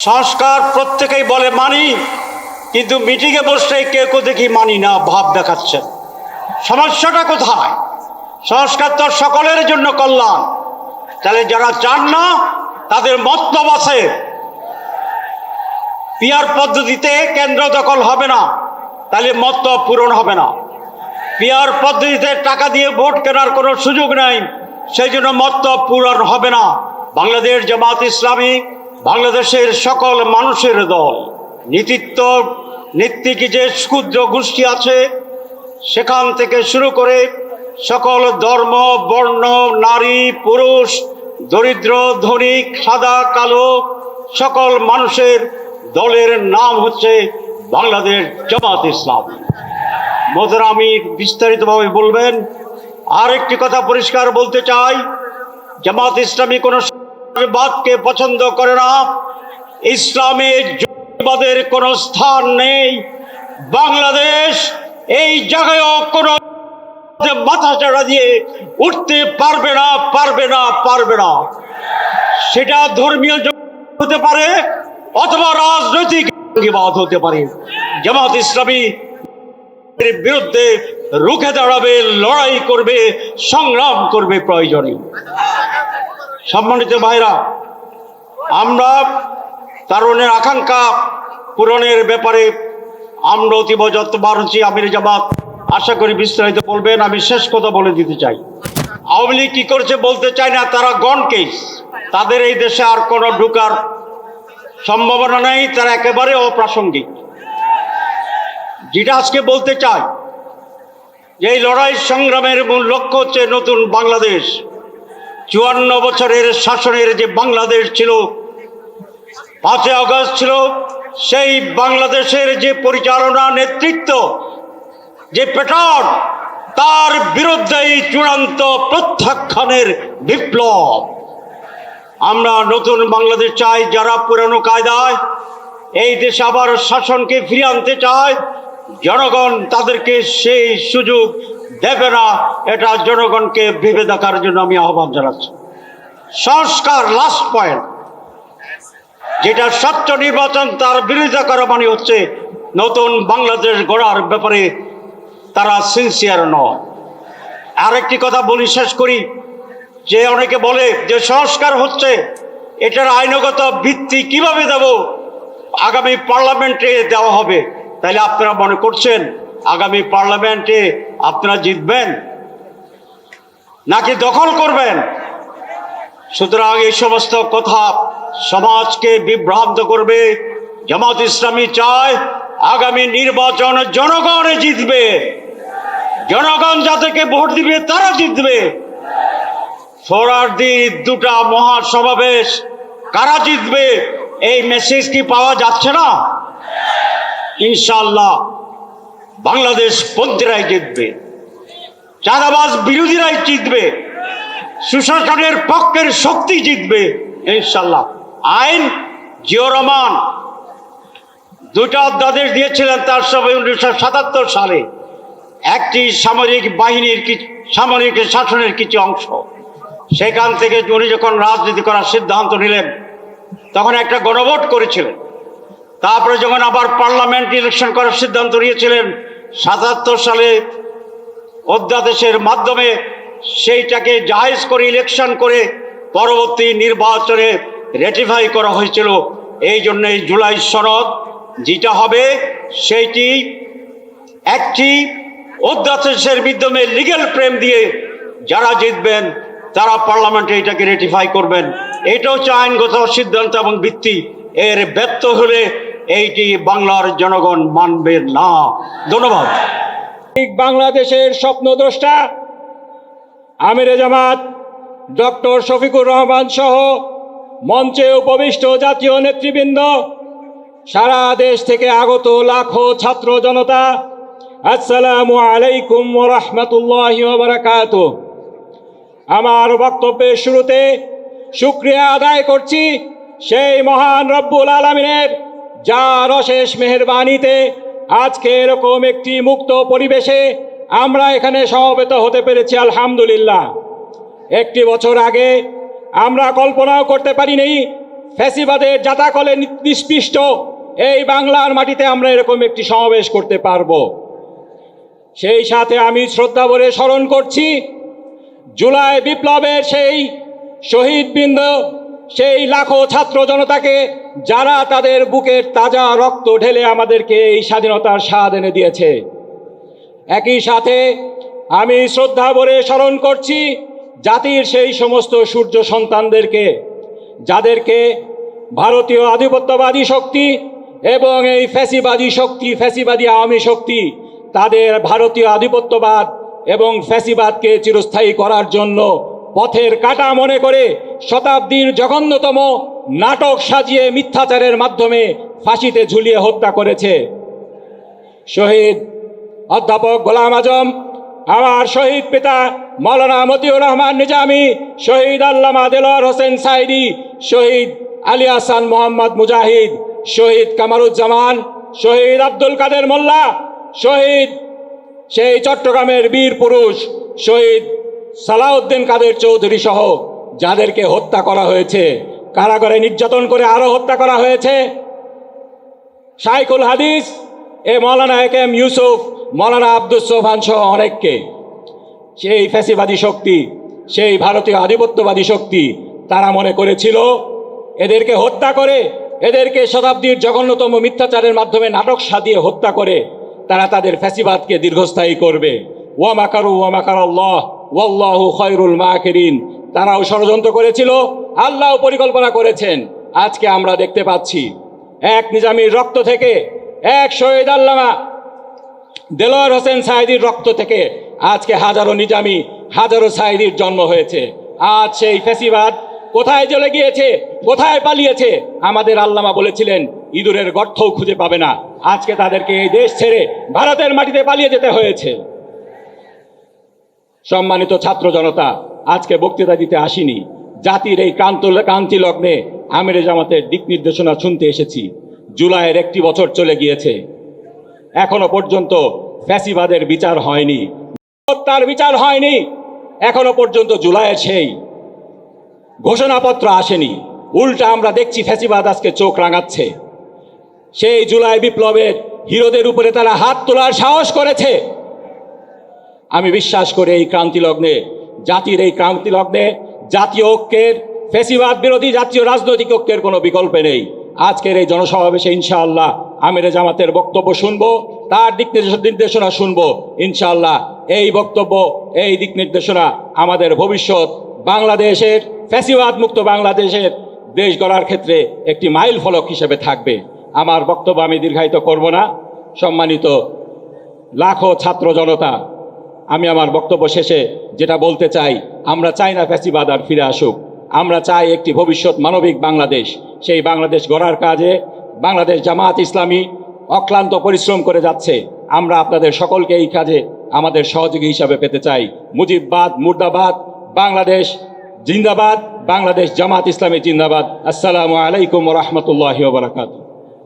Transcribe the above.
সংস্কার প্রত্যেকেই বলে মানি, কিন্তু মিটিংয়ে বসলে কেউ কেউ দেখি মানি না, ভাব দেখাচ্ছেন সমস্যাটা কোথায়? সংস্কার তো সকলের জন্য কল্যাণ। তাহলে যারা চান না, তাদের মতলব আছে। পিয়ার পদ্ধতিতে কেন্দ্র দখল হবে না, তাহলে মতলব পূরণ হবে না। পিয়ার পদ্ধতিতে টাকা দিয়ে ভোট কেনার কোনো সুযোগ নাই, সেই জন্য মতলব পূরণ হবে না। বাংলাদেশ জামাত ইসলামী বাংলাদেশের সকল মানুষের দল, নীতিত্ব নীতিক যে ক্ষুদ্র গোষ্ঠী আছে, সেখান থেকে শুরু করে সকল ধর্ম, বর্ণ, নারী, পুরুষ, দরিদ্র ধনিক সাদা, কালো, সকল মানুষের দলের নাম হচ্ছে বাংলাদেশ জামাত ইসলাম। মোদের আমি বিস্তারিতভাবে বলবেন। আর একটি কথা পরিষ্কার বলতে চাই, জামাত ইসলামী কোনো বাদকে পছন্দ করে না। ইসলামে জঙ্গিবাদের কোনো স্থান নেই। বাংলাদেশ এই জায়গায়ও কোনো মাথা চাড়া দিয়ে উঠতে পারবে না পারবে না পারবে না। সেটা ধর্মীয় হতে পারে অথবা রাজনৈতিক জঙ্গিবাদ হতে পারে। জামাত ইসলামী বিরুদ্ধে রুখে দাঁড়াবে, লড়াই করবে, সংগ্রাম করবে প্রয়োজনে। সম্মানিত ভাইরা, আমরা তারুণের আকাঙ্ক্ষা পূরণের ব্যাপারে আমরা অতীব যত্নবান হচ্ছি। আমির জামাত, আশা করি বিস্তারিত বলবেন। আমি শেষ কথা বলে দিতে চাই। আওয়ামী লীগ কি করেছে বলতে চাই না, তারা গন কেস। তাদের এই দেশে আর কোনো ঢুকার সম্ভাবনা নেই, তারা একেবারে অপ্রাসঙ্গিক। যেটা আজকে বলতে চাই, যে এই লড়াই সংগ্রামের মূল লক্ষ্য হচ্ছে নতুন বাংলাদেশ। চুয়ান্ন বছরের শাসনের যে বাংলাদেশ ছিল, পাঁচই আগস্ট ছিল, সেই বাংলাদেশের যে পরিচালনা নেতৃত্ব, যে প্যাটার্ন, তার বিরুদ্ধেই চূড়ান্ত প্রত্যাখ্যানের বিপ্লব। আমরা নতুন বাংলাদেশ চাই, যারা পুরানো কায়দায় এই দেশে আবার শাসনকে ফিরিয়ে আনতে চায়, জনগণ তাদেরকে সেই সুযোগ দেবে না এটা জনগণকে ভেবে দেখার জন্য আমি আহ্বান জানাচ্ছি। সংস্কার লাস্ট পয়েন্ট যেটা স্বচ্ছ নির্বাচন তার বিরোধিতা করা মানে হচ্ছে নতুন বাংলাদেশ গড়ার ব্যাপারে তারা সিনসিয়ার নয়। আরেকটি কথা বলি, শেষ করি, যে অনেকে বলে যে সংস্কার হচ্ছে, এটার আইনগত ভিত্তি কীভাবে দেব? আগামী পার্লামেন্টে দেওয়া হবে। তাহলে আপনারা মনে করছেন আগামী পার্লামেন্টে আপনারা জিতবেন নাকি দখল করবেন? সুতরাং এই সমস্ত কথা সমাজকে বিভ্রান্ত করবে, জামাত ইসলামী চায় আগামী নির্বাচন জনগণে জিতবে। জনগণ যাদেরকে ভোট দিবে, তারা জিতবে। ফোরারদি দুটা মহাসমাবেশ, কারা জিতবে? এই মেসেজ কি পাওয়া যাচ্ছে না? ইনশাল্লাহ বাংলাদেশ পন্থীরাই জিতবে। চাঁদাবাজ বিরোধীরাই জিতবে। সুশাসনের পক্ষের শক্তি জিতবে, ইনশাল্লাহ। আইন জিও দুটা অধ্যাদেশ দিয়েছিলেন তার সবাই উনিশশো সাতাত্তর সালে। একটি সামরিক বাহিনীর সামরিক শাসনের কিছু অংশ। সেখান থেকে উনি যখন রাজনীতি করার সিদ্ধান্ত নিলেন, তখন একটা গণভোট করেছিলেন। তারপরে যখন আবার পার্লামেন্ট ইলেকশন করার সিদ্ধান্ত নিয়েছিলেন সাতাত্তর সালে অধ্যাদেশের মাধ্যমে সেইটাকে জাহেজ করে ইলেকশন করে পরবর্তী নির্বাচনে রেটিফাই করা হয়েছিল। এই জন্য এই জুলাই সনদ যেটা হবে, সেইটি একটি অধ্যাদেশের মাধ্যমে লিগেল প্রেম দিয়ে যারা জিতবেন, তারা পার্লামেন্টে এটাকে রেটিফাই করবেন। এটা হচ্ছে আইনগত সিদ্ধান্ত এবং ভিত্তি। এর ব্যর্থ হলে এইটি বাংলার জনগণ মানবে না। ধন্যবাদ। বাংলাদেশের স্বপ্নদ্রষ্টা আমিরে জামাত, ডক্টর শফিকুর রহমান সহ মঞ্চে উপবিষ্ট জাতীয় নেতৃবৃন্দ, সারা দেশ থেকে আগত লাখো ছাত্র জনতা, আসসালামু আলাইকুম রহমতুল্লাহ বারাকাত আমার বক্তব্যের শুরুতে শুক্রিয়া আদায় করছি সেই মহান রব্বুল আলমিনের যার অশেষ মেহরবানিতে আজকে এরকম একটি মুক্ত পরিবেশে আমরা এখানে সমবেত হতে পেরেছি, আলহামদুলিল্লাহ। একটি বছর আগে আমরা কল্পনাও করতে পারিনি, ফ্যাসিবাদের জাতাকলে নিষ্পিষ্ট এই বাংলার মাটিতে আমরা এরকম একটি সমাবেশ করতে পারব। সেই সাথে আমি শ্রদ্ধা ভরে স্মরণ করছি, জুলাই বিপ্লবের সেই শহীদবৃন্দ সেই লাখো ছাত্র জনতাকে, যারা তাদের বুকের তাজা রক্ত ঢেলে আমাদেরকে এই স্বাধীনতার স্বাদ এনে দিয়েছে। একই সাথে আমি শ্রদ্ধা ভরে স্মরণ করছি জাতির সেই সমস্ত সূর্য সন্তানদেরকে, যাদেরকে ভারতীয় আধিপত্যবাদী শক্তি এবং এই ফ্যাসিবাদী শক্তি, ফ্যাসিবাদী আওয়ামী শক্তি তাদের ভারতীয় আধিপত্যবাদ এবং ফ্যাসিবাদকে চিরস্থায়ী করার জন্য পথের কাটা মনে করে শতাব্দীর জঘন্যতম নাটক সাজিয়ে মিথ্যাচারের মাধ্যমে ফাঁসিতে ঝুলিয়ে হত্যা করেছে। শহীদ অধ্যাপক গোলাম আজম, আমার শহীদ পিতা মৌলানা মতিউর রহমান নিজামি, শহীদ আল্লামা দেলোয়ার হোসেন সাইদি, শহীদ আলী হাসান মোহাম্মদ মুজাহিদ, শহীদ কামারুজ্জামান, শহীদ আব্দুল কাদের মোল্লা, শহীদ সেই চট্টগ্রামের বীর পুরুষ, শহীদ সালাউদ্দিন কাদের চৌধুরী সহ যাদেরকে হত্যা করা হয়েছে, কারাগারে নির্যাতন করে আরও হত্যা করা হয়েছে, শাইখুল হাদিস এ মৌলানা এম ইউসুফ, মৌলানা আব্দুল সোফান সহ অনেককে। সেই ফ্যাসিবাদী শক্তি, সেই ভারতীয় আধিপত্যবাদী শক্তি তারা মনে করেছিল, এদেরকে হত্যা করে, এদেরকে শতাব্দীর জঘন্যতম মিথ্যাচারের মাধ্যমে নাটক সাজিয়ে হত্যা করে, তারা তাদের ফ্যাসিবাদকে দীর্ঘস্থায়ী করবে। ওয়ামাকারু ওয়ামাকার আল্লাহ ওয়াল্লাহু খয়রুল মাকিরিন। তারাও ষড়যন্ত্র করেছিল, আল্লাহ পরিকল্পনা করেছেন। আজকে আমরা দেখতে পাচ্ছি, এক নিজামীর রক্ত থেকে এক শহীদ আল্লামা দেলোয়ার হোসেন সাইদির রক্ত থেকে আজকে হাজারো নিজামি, হাজারো সাইদির জন্ম হয়েছে। আজ সেই ফেসিবাদ কোথায় চলে গিয়েছে, কোথায় পালিয়েছে, আমাদের আল্লামা বলেছিলেন, ইঁদুরের গর্তও খুঁজে পাবে না। আজকে তাদেরকে এই দেশ ছেড়ে ভারতের মাটিতে পালিয়ে যেতে হয়েছে। সম্মানিত ছাত্র জনতা, আজকে বক্তৃতা দিতে আসিনি। জাতির এই ক্রান্ত ক্রান্তি লগ্নে আমিরে জামাতের দিক নির্দেশনা শুনতে এসেছি। জুলাইয়ের একটি বছর চলে গিয়েছে। এখনও পর্যন্ত ফ্যাসিবাদের বিচার হয়নি। তার বিচার হয়নি, এখনও পর্যন্ত জুলাইয়ের সেই। ঘোষণাপত্র আসেনি। উল্টা আমরা দেখছি ফ্যাসিবাদ আজকে চোখ রাঙাচ্ছে। সেই জুলাই বিপ্লবের হিরোদের উপরে তারা হাত তোলার সাহস করেছে। আমি বিশ্বাস করি এই ক্রান্তি লগ্নে, জাতির এই ক্রান্তি লগ্নে, জাতীয় ঐক্যের, ফেসিবাদ বিরোধী জাতীয় রাজনৈতিক ঐক্যের কোনো বিকল্প নেই। আজকের এই জনসমাবেশে ইনশাআল্লাহ আমিরে জামাতের বক্তব্য শুনব, তার দিক নির্দেশনা শুনব। ইনশাআল্লাহ এই বক্তব্য, এই দিক নির্দেশনা আমাদের ভবিষ্যৎ বাংলাদেশের ফ্যাসিবাদ মুক্ত বাংলাদেশের দেশ গড়ার ক্ষেত্রে একটি মাইল ফলক হিসেবে থাকবে। আমার বক্তব্য আমি দীর্ঘায়িত করব না। সম্মানিত লাখো ছাত্র জনতা আমি আমার বক্তব্য শেষে যেটা বলতে চাই, আমরা চাই না ফ্যাসিবাদ আর ফিরে আসুক। আমরা চাই একটি ভবিষ্যৎ মানবিক বাংলাদেশ। সেই বাংলাদেশ গড়ার কাজে বাংলাদেশ জামাত ইসলামী অক্লান্ত পরিশ্রম করে যাচ্ছে। আমরা আপনাদের সকলকে এই কাজে আমাদের সহযোগী হিসাবে পেতে চাই। মুজিববাদ, মুর্দাবাদ, বাংলাদেশ জিন্দাবাদ, বাংলাদেশ জামাত ইসলামী জিন্দাবাদ। আসসালামু আলাইকুম রহমতুল্লাহ বারাকাতু